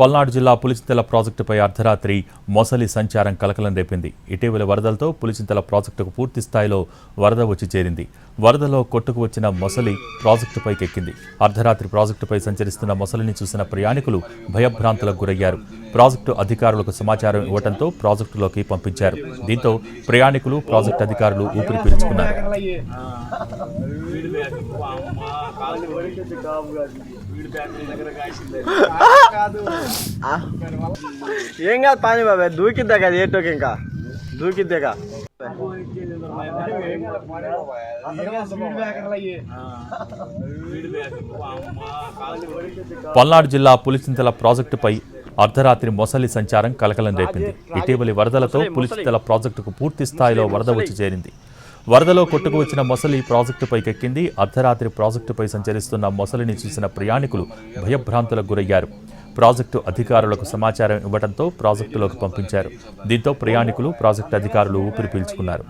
పల్నాడు జిల్లా పులిచింతల ప్రాజెక్టుపై అర్ధరాత్రి మొసలి సంచారం కలకలం రేపింది. ఇటీవల వరదలతో పులిచింతల ప్రాజెక్టుకు పూర్తి స్థాయిలో వరద వచ్చి చేరింది. వరదలో కొట్టుకు వచ్చిన మొసలి ప్రాజెక్టుపైకి ఎక్కింది అర్ధరాత్రి ప్రాజెక్టుపై సంచరిస్తున్న మొసలిని చూసిన ప్రయాణికులు భయభ్రాంతులకు గురయ్యారు. ప్రాజెక్టు అధికారులకు సమాచారం ఇవ్వడంతో ప్రాజెక్టులోకి పంపించారు. దీంతో ప్రయాణికులు ప్రాజెక్టు అధికారులు ఊపిరి పీల్చుకున్నారు. ఏం కాదు పాని బాబాయ్ దూకిద్దా కదా ఏటోకి ఇంకా దూకిద్దేగా పల్నాడు జిల్లా పులిచింతల ప్రాజెక్టుపై అర్ధరాత్రి మొసలి సంచారం కలకలం రేపింది. ఇటీవలి వరదలతో పులిచింతల ప్రాజెక్టుకు పూర్తి స్థాయిలో వరద వచ్చి చేరింది. వరదలో కొట్టుకు వచ్చిన మొసలి ప్రాజెక్టుపైకి ఎక్కింది అర్ధరాత్రి ప్రాజెక్టుపై సంచరిస్తున్న మొసలిని చూసిన ప్రయాణికులు భయభ్రాంతులకు గురయ్యారు. ప్రాజెక్టు అధికారులకు సమాచారం ఇవ్వడంతో ప్రాజెక్టులోకి పంపించారు. దీంతో ప్రయాణికులు ప్రాజెక్టు అధికారులు ఊపిరి పీల్చుకున్నారు.